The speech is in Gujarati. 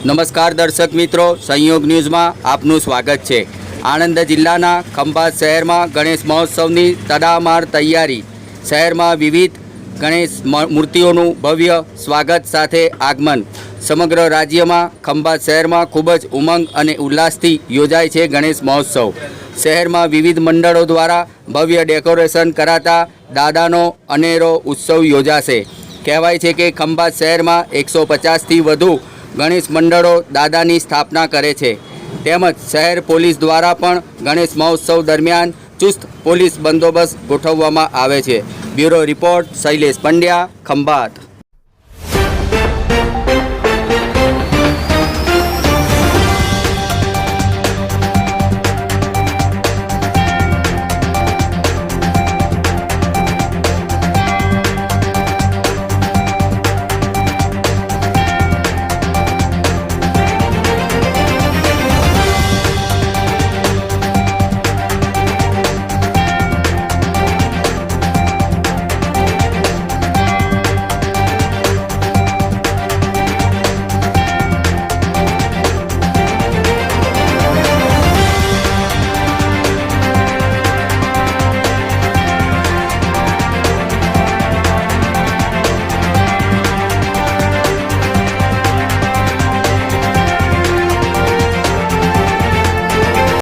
નમસ્કાર દર્શક મિત્રો, સંયોગ ન્યૂઝમાં આપનું સ્વાગત છે. આણંદ જિલ્લાના ખંભાત શહેરમાં ગણેશ મહોત્સવની તડામાર તૈયારી. શહેરમાં વિવિધ ગણેશ મૂર્તિઓનું ભવ્ય સ્વાગત સાથે આગમન. સમગ્ર રાજ્યમાં ખંભાત શહેરમાં ખૂબ જ ઉમંગ અને ઉલ્લાસથી યોજાય છે ગણેશ મહોત્સવ. શહેરમાં વિવિધ મંડળો દ્વારા ભવ્ય ડેકોરેશન કરાતા દાદાનો અનેરો ઉત્સવ યોજાશે. કહેવાય છે કે ખંભાત શહેરમાં એકસો પચાસથી વધુ ગણેશ મંડળો દાદાની સ્થાપના કરે છે. તેમજ શહેર પોલીસ દ્વારા પણ ગણેશ મહોત્સવ દરમિયાન ચુસ્ત પોલીસ બંદોબસ્ત ગોઠવવામાં આવે છે. Bureau report Shailesh Pandya, Khambhat.